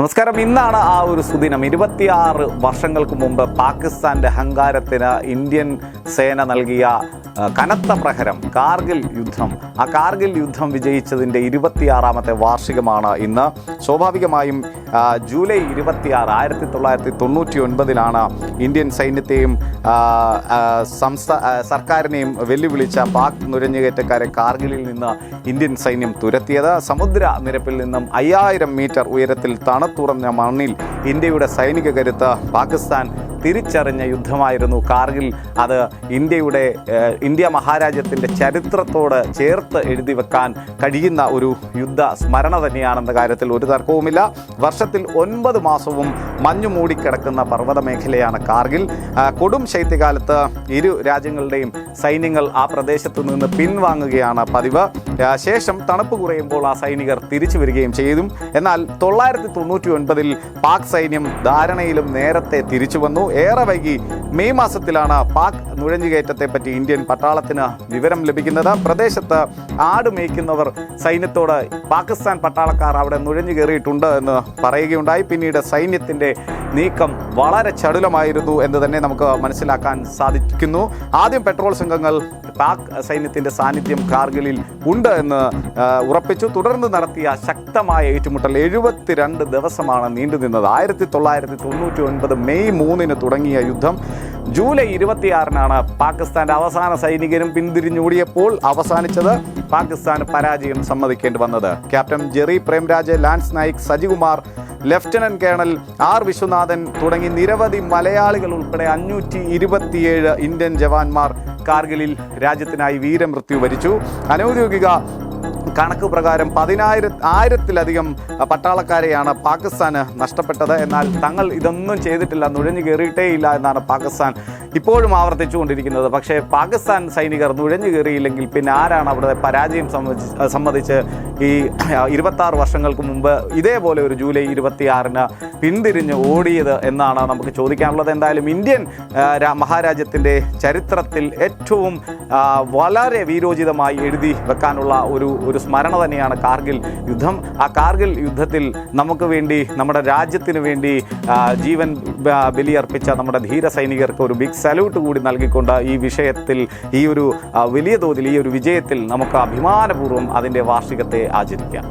നമസ്കാരം. ഇന്നാണ് ആ ഒരു സുദിനം. ഇരുപത്തിയാറ് വർഷങ്ങൾക്ക് മുമ്പ് പാകിസ്ഥാന്റെ അഹങ്കാരത്തിന് ഇന്ത്യൻ സേന നൽകിയ കനത്ത പ്രഹരം കാർഗിൽ യുദ്ധം. ആ കാർഗിൽ യുദ്ധം വിജയിച്ചതിന്റെ ഇരുപത്തിയാറാമത്തെ വാർഷികമാണ് ഇന്ന്. സ്വാഭാവികമായും ജൂലൈ ഇരുപത്തിയാറ് ആയിരത്തി തൊള്ളായിരത്തി തൊണ്ണൂറ്റി ഒൻപതിലാണ് ഇന്ത്യൻ സൈന്യത്തെയും സംസ്ഥാ സർക്കാരിനെയും വെല്ലുവിളിച്ച പാക് നുരഞ്ഞുകയറ്റക്കാരെ കാർഗിലിൽ നിന്ന് ഇന്ത്യൻ സൈന്യം തുരത്തിയത്. സമുദ്ര നിരപ്പിൽ നിന്നും അയ്യായിരം മീറ്റർ ഉയരത്തിൽ തണുത്തുറഞ്ഞ മണ്ണിൽ ഇന്ത്യയുടെ സൈനിക കരുത്ത് പാകിസ്ഥാൻ തിരിച്ചറിഞ്ഞ യുദ്ധമായിരുന്നു കാർഗിൽ. അത് ഇന്ത്യയുടെ ഇന്ത്യ മഹാരാജ്യത്തിന്റെ ചരിത്രത്തോട് ചേർത്ത് എഴുതി വെക്കാൻ കഴിയുന്ന ഒരു യുദ്ധ സ്മരണ തന്നെയാണെന്ന കാര്യത്തിൽ ഒരു തർക്കവുമില്ല. വർഷത്തിൽ ഒൻപത് മാസവും മഞ്ഞു മൂടിക്കിടക്കുന്ന പർവത മേഖലയാണ് കാർഗിൽ കൊടും ശൈത്യകാലത്ത് ഇരു രാജ്യങ്ങളുടെയും സൈന്യങ്ങൾ ആ പ്രദേശത്ത് നിന്ന് പിൻവാങ്ങുകയാണ് പതിവ്. ശേഷം തണുപ്പ് കുറയുമ്പോൾ ആ സൈനികർ തിരിച്ചു വരികയും ചെയ്തു. എന്നാൽ തൊള്ളായിരത്തി തൊണ്ണൂറ്റി ഒൻപതിൽ പാക് സൈന്യം ധാരണയിലും നേരത്തെ തിരിച്ചു വന്നു. ഏറെ വൈകി മെയ് മാസത്തിലാണ് പാക് നുഴഞ്ഞുകയറ്റത്തെ പറ്റി ഇന്ത്യൻ പട്ടാളത്തിന് വിവരം ലഭിക്കുന്നത്. പ്രദേശത്ത് ആട് മേയ്ക്കുന്നവർ സൈന്യത്തോട് പാകിസ്ഥാൻ പട്ടാളക്കാർ അവിടെ നുഴഞ്ഞു കയറിയിട്ടുണ്ട് എന്ന് പറയുകയുണ്ടായി. പിന്നീട് സൈന്യത്തിന്റെ നീക്കം വളരെ ചടുലമായിരുന്നു എന്ന് തന്നെ നമുക്ക് മനസ്സിലാക്കാൻ സാധിക്കുന്നു. ആദ്യം പെട്രോൾ സംഘങ്ങൾ പാക് സൈന്യത്തിന്റെ സാന്നിധ്യം കാർഗിലിൽ ഉണ്ട് എന്ന് ഉറപ്പിച്ചു. തുടർന്ന് നടത്തിയ ശക്തമായ ഏറ്റുമുട്ടൽ എഴുപത്തിരണ്ട് ദിവസമാണ് നീണ്ടുനിന്നത്. ആയിരത്തി തൊള്ളായിരത്തി തൊണ്ണൂറ്റി ഒൻപത് മെയ് മൂന്നിന് തുടങ്ങിയ യുദ്ധം ജൂലൈ ഇരുപത്തിയാറിനാണ് പാകിസ്ഥാന്റെ അവസാന സൈനികരും പിന്തിരിഞ്ഞൂടിയപ്പോൾ അവസാനിച്ചത് പാകിസ്ഥാന് പരാജയം സമ്മതിക്കേണ്ടി വന്നത്. Captain Jerry Premraj lance naik Sajikumar lieutenant colonel R Viswanathan തുടങ്ങി നിരവധി മലയാളികൾ ഉൾപ്പെടെ അഞ്ഞൂറ്റി ഇരുപത്തിയേഴ് ഇന്ത്യൻ ജവാന്മാർ കാർഗിലിൽ രാജ്യത്തിനായി വീരമൃത്യു വരിച്ചു. അനൗദ്യോഗിക കണക്ക് പ്രകാരം പതിനായിര ആയിരത്തിലധികം പട്ടാളക്കാരെയാണ് പാകിസ്ഥാന് നഷ്ടപ്പെട്ടത്. എന്നാൽ തങ്ങൾ ഇതൊന്നും ചെയ്തിട്ടില്ല നുഴഞ്ഞു കയറിയിട്ടേ ഇല്ല എന്നാണ് പാകിസ്ഥാൻ ഇപ്പോഴും ആവർത്തിച്ചുകൊണ്ടിരിക്കുന്നത്. പക്ഷേ പാകിസ്ഥാൻ സൈനികർ നുഴഞ്ഞു കയറിയില്ലെങ്കിൽ പിന്നെ ആരാണ് അവിടെ പരാജയം സംബന്ധിച്ച് ഈ ഇരുപത്താറ് വർഷങ്ങൾക്ക് മുമ്പ് ഇതേപോലെ ഒരു ജൂലൈ ഇരുപത്തിയാറിന് പിന്തിരിഞ്ഞ് ഓടിയത് എന്നാണ് നമുക്ക് ചോദിക്കാനുള്ളത്. എന്തായാലും ഇന്ത്യൻ മഹാരാജ്യത്തിന്റെ ചരിത്രത്തിൽ ഏറ്റവും വളരെ വീരോചിതമായി എഴുതി വെക്കാനുള്ള ഒരു ഒരു സ്മരണ തന്നെയാണ് കാർഗിൽ യുദ്ധം. ആ കാർഗിൽ യുദ്ധത്തിൽ നമുക്ക് വേണ്ടി നമ്മുടെ രാജ്യത്തിന് വേണ്ടി ജീവൻ ബലിയർപ്പിച്ച നമ്മുടെ ധീര സൈനികർക്ക് ഒരു ബിഗ് സല്യൂട്ട് കൂടി നൽകിക്കൊണ്ട് ഈ വിഷയത്തിൽ ഈ ഒരു വലിയ തോതിൽ ഈ ഒരു വിജയത്തിൽ നമുക്ക് അഭിമാനപൂർവം അതിന്റെ വാർഷികത്തെ ആചരിക്കാം.